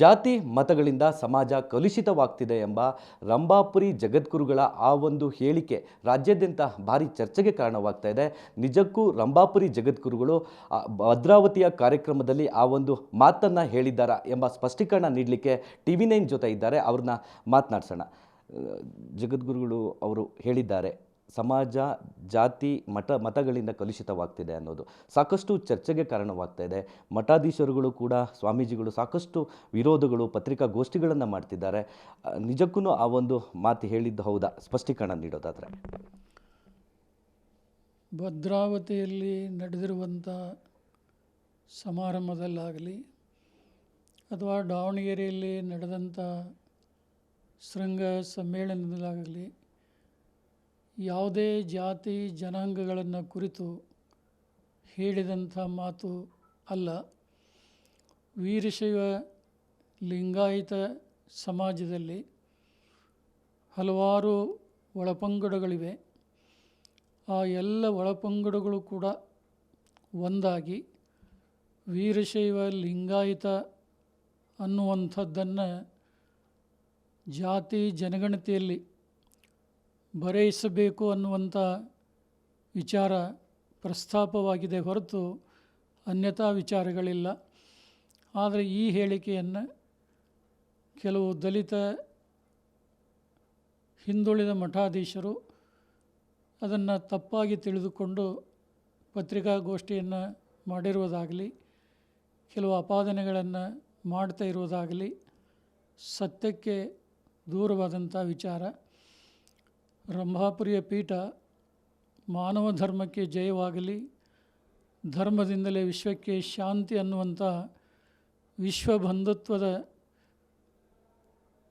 ಜಾತಿ ಮತಗಳಿಂದ ಸಮಾಜ ಕಲುಷಿತವಾಗ್ತಿದೆ ಎಂಬ ರಂಭಾಪುರಿ ಜಗದ್ಗುರುಗಳ ಆ ಒಂದು ಹೇಳಿಕೆ ರಾಜ್ಯಾದ್ಯಂತ ಭಾರಿ ಚರ್ಚೆಗೆ ಕಾರಣವಾಗ್ತಾ ಇದೆ. ನಿಜಕ್ಕೂ ರಂಭಾಪುರಿ ಜಗದ್ಗುರುಗಳು ಭದ್ರಾವತಿಯ ಕಾರ್ಯಕ್ರಮದಲ್ಲಿ ಆ ಒಂದು ಮಾತನ್ನು ಹೇಳಿದ್ದಾರಾ ಎಂಬ ಸ್ಪಷ್ಟೀಕರಣ ನೀಡಲಿಕ್ಕೆ ಟಿ ವಿ ನೈನ್ ಜೊತೆ ಇದ್ದಾರೆ. ಅವ್ರನ್ನ ಮಾತನಾಡ್ಸೋಣ. ಜಗದ್ಗುರುಗಳು ಅವರು ಹೇಳಿದ್ದಾರೆ. ಸಮಾಜ, ಜಾತಿ, ಮಠ, ಮತಗಳಿಂದ ಕಲುಷಿತವಾಗ್ತಿದೆ ಅನ್ನೋದು ಸಾಕಷ್ಟು ಚರ್ಚೆಗೆ ಕಾರಣವಾಗ್ತಾ ಇದೆ. ಮಠಾಧೀಶರುಗಳು ಕೂಡ, ಸ್ವಾಮೀಜಿಗಳು ಸಾಕಷ್ಟು ವಿರೋಧಗಳು, ಪತ್ರಿಕಾಗೋಷ್ಠಿಗಳನ್ನು ಮಾಡ್ತಿದ್ದಾರೆ. ನಿಜಕ್ಕೂ ಆ ಒಂದು ಮಾತು ಹೇಳಿದ್ದು ಹೌದಾ? ಸ್ಪಷ್ಟೀಕರಣ ನೀಡೋದಾದರೆ. ಭದ್ರಾವತಿಯಲ್ಲಿ ನಡೆದಿರುವಂಥ ಸಮಾರಂಭದಲ್ಲಾಗಲಿ ಅಥವಾ ದಾವಣಗೆರೆಯಲ್ಲಿ ನಡೆದಂಥ ಶೃಂಗ ಸಮ್ಮೇಳನದಲ್ಲಾಗಲಿ ಯಾವುದೇ ಜಾತಿ ಜನಾಂಗಗಳನ್ನು ಕುರಿತು ಹೇಳಿದಂಥ ಮಾತು ಅಲ್ಲ. ವೀರಶೈವ ಲಿಂಗಾಯತ ಸಮಾಜದಲ್ಲಿ ಹಲವಾರು ಒಳಪಂಗಡಗಳಿವೆ. ಆ ಎಲ್ಲ ಒಳಪಂಗಡಗಳು ಕೂಡ ಒಂದಾಗಿ ವೀರಶೈವ ಲಿಂಗಾಯತ ಅನ್ನುವಂಥದ್ದನ್ನು ಜಾತಿ ಜನಗಣತಿಯಲ್ಲಿ ಬರೆಯಿಸಬೇಕು ಅನ್ನುವಂಥ ವಿಚಾರ ಪ್ರಸ್ತಾಪವಾಗಿದೆ ಹೊರತು ಅನ್ಯಥಾ ವಿಚಾರಗಳಿಲ್ಲ. ಆದರೆ ಈ ಹೇಳಿಕೆಯನ್ನು ಕೆಲವು ದಲಿತ ಹಿಂದುಳಿದ ಮಠಾಧೀಶರು ಅದನ್ನು ತಪ್ಪಾಗಿ ತಿಳಿದುಕೊಂಡು ಪತ್ರಿಕಾಗೋಷ್ಠಿಯನ್ನು ಮಾಡಿರುವುದಾಗಲಿ, ಕೆಲವು ಅಪಾದನೆಗಳನ್ನು ಮಾಡ್ತಾ ಇರುವುದಾಗಲಿ, ಸತ್ಯಕ್ಕೆ ದೂರವಾದಂಥ ವಿಚಾರ. ರಂಭಾಪುರಿಯ ಪೀಠ ಮಾನವ ಧರ್ಮಕ್ಕೆ ಜಯವಾಗಲಿ, ಧರ್ಮದಿಂದಲೇ ವಿಶ್ವಕ್ಕೆ ಶಾಂತಿ ಅನ್ನುವಂಥ ವಿಶ್ವ ಬಂಧುತ್ವದ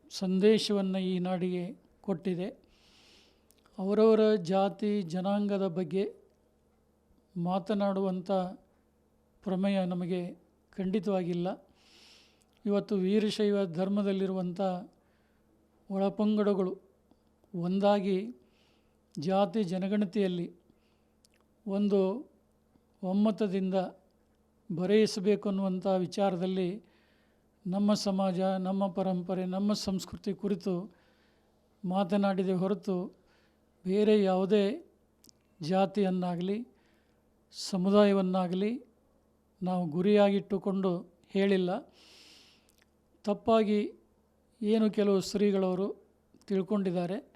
ಸಂದೇಶವನ್ನು ಈ ನಾಡಿಗೆ ಕೊಟ್ಟಿದೆ. ಅವರವರ ಜಾತಿ, ಜನಾಂಗದ ಬಗ್ಗೆ ಮಾತನಾಡುವಂಥ ಪ್ರಮೇಯ ನಮಗೆ ಖಂಡಿತವಾಗಿಲ್ಲ. ಇವತ್ತು ವೀರಶೈವ ಧರ್ಮದಲ್ಲಿರುವಂಥ ಒಳಪಂಗಡಗಳು ಒಂದಾಗಿ ಜಾತಿ ಜನಗಣತಿಯಲ್ಲಿ ಒಂದು ಒಮ್ಮತದಿಂದ ಬರೆಯಿಸಬೇಕು ಅನ್ನುವಂಥ ವಿಚಾರದಲ್ಲಿ ನಮ್ಮ ಸಮಾಜ, ನಮ್ಮ ಪರಂಪರೆ, ನಮ್ಮ ಸಂಸ್ಕೃತಿ ಕುರಿತು ಮಾತನಾಡಿದೆ ಹೊರತು ಬೇರೆ ಯಾವುದೇ ಜಾತಿಯನ್ನಾಗಲಿ, ಸಮುದಾಯವನ್ನಾಗಲಿ ನಾವು ಗುರಿಯಾಗಿಟ್ಟುಕೊಂಡು ಹೇಳಿಲ್ಲ. ತಪ್ಪಾಗಿ ಏನು ಕೆಲವು ಶ್ರೀಗಳವರು ತಿಳ್ಕೊಂಡಿದ್ದಾರೆ.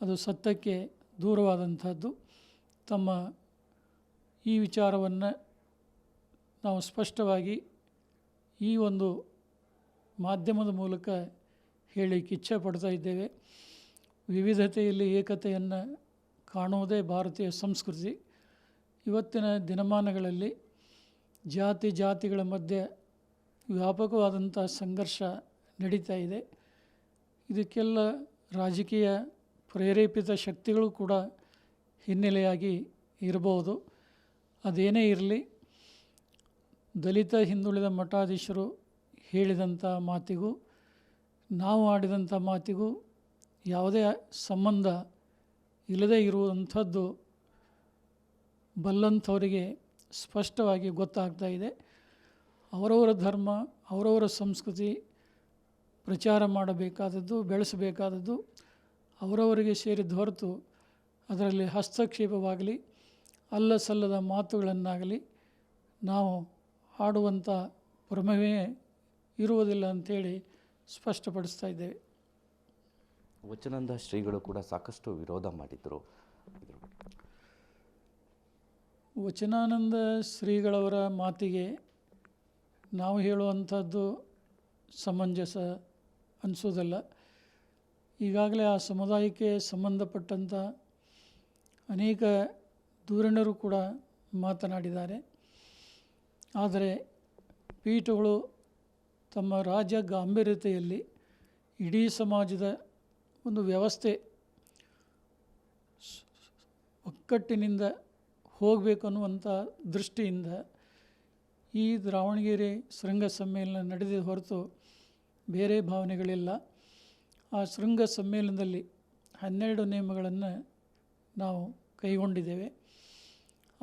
ಅದು ಸತ್ಯಕ್ಕೆ ದೂರವಾದಂಥದ್ದು. ತಮ್ಮ ಈ ವಿಚಾರವನ್ನು ನಾವು ಸ್ಪಷ್ಟವಾಗಿ ಈ ಒಂದು ಮಾಧ್ಯಮದ ಮೂಲಕ ಹೇಳಲಿಕ್ಕೆ ಇಚ್ಛೆ ಪಡ್ತಾ ಇದ್ದೇವೆ. ವಿವಿಧತೆಯಲ್ಲಿ ಏಕತೆಯನ್ನು ಕಾಣುವುದೇ ಭಾರತೀಯ ಸಂಸ್ಕೃತಿ. ಇವತ್ತಿನ ದಿನಮಾನಗಳಲ್ಲಿ ಜಾತಿ ಜಾತಿಗಳ ಮಧ್ಯೆ ವ್ಯಾಪಕವಾದಂಥ ಸಂಘರ್ಷ ನಡೀತಾ ಇದೆ. ಇದಕ್ಕೆಲ್ಲ ರಾಜಕೀಯ ಪ್ರೇರೇಪಿತ ಶಕ್ತಿಗಳು ಕೂಡ ಹಿನ್ನೆಲೆಯಾಗಿ ಇರಬಹುದು. ಅದೇನೇ ಇರಲಿ, ದಲಿತ ಹಿಂದುಳಿದ ಮಠಾಧೀಶರು ಹೇಳಿದಂಥ ಮಾತಿಗೂ, ನಾವು ಆಡಿದಂಥ ಮಾತಿಗೂ ಯಾವುದೇ ಸಂಬಂಧ ಇಲ್ಲದೇ ಇರುವಂಥದ್ದು ಬಲ್ಲಂಥವರಿಗೆ ಸ್ಪಷ್ಟವಾಗಿ ಗೊತ್ತಾಗ್ತಾ ಇದೆ. ಅವರವರ ಧರ್ಮ, ಅವರವರ ಸಂಸ್ಕೃತಿ ಪ್ರಚಾರ ಮಾಡಬೇಕಾದದ್ದು, ಬೆಳೆಸಬೇಕಾದದ್ದು ಅವರವರಿಗೆ ಸೇರಿದ ಹೊರತು ಅದರಲ್ಲಿ ಹಸ್ತಕ್ಷೇಪವಾಗಲಿ ಅಲ್ಲ ಸಲ್ಲದ ಮಾತುಗಳನ್ನಾಗಲಿ ನಾವು ಆಡುವಂಥ ಭ್ರಮವೇ ಇರುವುದಿಲ್ಲ ಅಂಥೇಳಿ ಸ್ಪಷ್ಟಪಡಿಸ್ತಾ ಇದ್ದೇವೆ. ವಚನಂದ ಶ್ರೀಗಳು ಕೂಡ ಸಾಕಷ್ಟು ವಿರೋಧ ಮಾಡಿದರು. ವಚನಾನಂದ ಶ್ರೀಗಳವರ ಮಾತಿಗೆ ನಾವು ಹೇಳುವಂಥದ್ದು ಸಮಂಜಸ ಅನಿಸೋದಲ್ಲ. ಈಗಾಗಲೇ ಆ ಸಮುದಾಯಕ್ಕೆ ಸಂಬಂಧಪಟ್ಟಂಥ ಅನೇಕ ಧೂರಣರು ಕೂಡ ಮಾತನಾಡಿದ್ದಾರೆ. ಆದರೆ ಪೀಠಗಳು ತಮ್ಮ ರಾಜ್ಯ ಗಾಂಭೀರ್ಯತೆಯಲ್ಲಿ ಇಡೀ ಸಮಾಜದ ಒಂದು ವ್ಯವಸ್ಥೆ ಒಕ್ಕಟ್ಟಿನಿಂದ ಹೋಗಬೇಕು ಅನ್ನುವಂಥ ದೃಷ್ಟಿಯಿಂದ ಈ ದಾವಣಗೆರೆ ಶೃಂಗ ಸಮ್ಮೇಳನ ನಡೆದ ಹೊರತು ಬೇರೆ ಭಾವನೆಗಳಿಲ್ಲ. ಆ ಶೃಂಗ ಸಮ್ಮೇಳನದಲ್ಲಿ ಹನ್ನೆರಡು ನಿಯಮಗಳನ್ನು ನಾವು ಕೈಗೊಂಡಿದ್ದೇವೆ.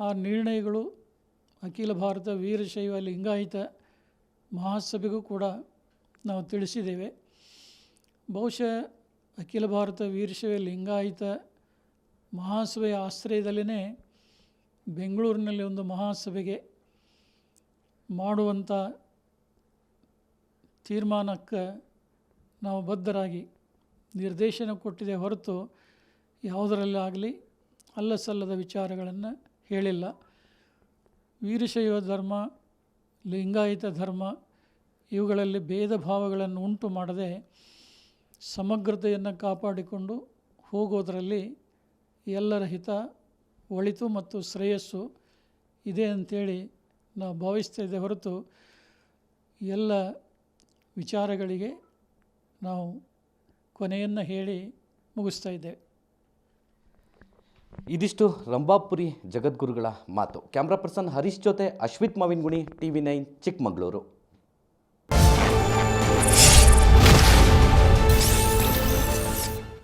ಆ ನಿರ್ಣಯಗಳು ಅಖಿಲ ಭಾರತ ವೀರಶೈವ ಲಿಂಗಾಯತ ಮಹಾಸಭೆಗೂ ಕೂಡ ನಾವು ತಿಳಿಸಿದ್ದೇವೆ. ಬಹುಶಃ ಅಖಿಲ ಭಾರತ ವೀರಶೈವ ಲಿಂಗಾಯತ ಮಹಾಸಭೆಯ ಆಶ್ರಯದಲ್ಲೇ ಬೆಂಗಳೂರಿನಲ್ಲಿ ಒಂದು ಮಹಾಸಭೆಗೆ ಮಾಡುವಂಥ ತೀರ್ಮಾನಕ್ಕೆ ನಾವು ಬದ್ಧರಾಗಿ ನಿರ್ದೇಶನ ಕೊಟ್ಟಿದೆ ಹೊರತು ಯಾವುದರಲ್ಲಾಗಲಿ ಅಲ್ಲಸಲ್ಲದ ವಿಚಾರಗಳನ್ನು ಹೇಳಿಲ್ಲ. ವೀರಶೈವ ಧರ್ಮ, ಲಿಂಗಾಯತ ಧರ್ಮ ಇವುಗಳಲ್ಲಿ ಭೇದ ಭಾವಗಳನ್ನು ಉಂಟು ಮಾಡದೆ ಸಮಗ್ರತೆಯನ್ನು ಕಾಪಾಡಿಕೊಂಡು ಹೋಗೋದರಲ್ಲಿ ಎಲ್ಲರ ಹಿತ ಒಳಿತು ಮತ್ತು ಶ್ರೇಯಸ್ಸು ಇದೆ ಅಂಥೇಳಿ ನಾವು ಭಾವಿಸ್ತಾ ಇದ್ದೆ ಹೊರತು ಎಲ್ಲ ವಿಚಾರಗಳಿಗೆ ನಾವು ಕೊನೆಯನ್ನು ಹೇಳಿ ಮುಗಿಸ್ತಾ ಇದ್ದೇವೆ. ಇದಿಷ್ಟು ರಂಭಾಪುರಿ ಜಗದ್ಗುರುಗಳ ಮಾತು. ಕ್ಯಾಮ್ರಾ ಪರ್ಸನ್ ಹರೀಶ್ ಜೊತೆ Ashwith Mavinguni T V nine, Chikkamagaluru.